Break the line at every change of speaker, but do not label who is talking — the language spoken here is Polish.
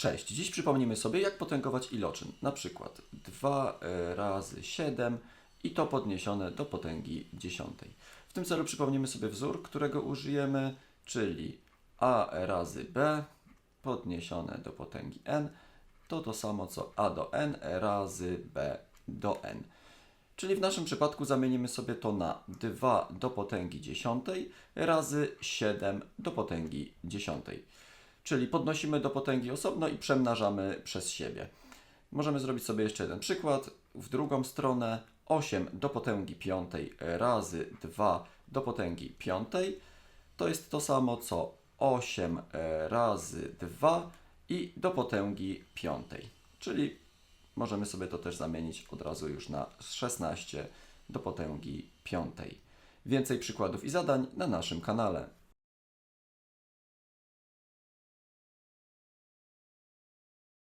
Cześć, dziś przypomnimy sobie, jak potęgować iloczyn. Na przykład 2 razy 7 i to podniesione do potęgi dziesiątej. W tym celu przypomnimy sobie wzór, którego użyjemy, czyli a razy b podniesione do potęgi n to to samo co a do n razy b do n. Czyli w naszym przypadku zamienimy sobie to na 2 do potęgi dziesiątej razy 7 do potęgi dziesiątej. Czyli podnosimy do potęgi osobno i przemnażamy przez siebie. Możemy zrobić sobie jeszcze jeden przykład. W drugą stronę 8 do potęgi piątej razy 2 do potęgi piątej to jest to samo co 8 razy 2 i do potęgi piątej. Czyli możemy sobie to też zamienić od razu już na 16 do potęgi piątej. Więcej przykładów i zadań na naszym kanale.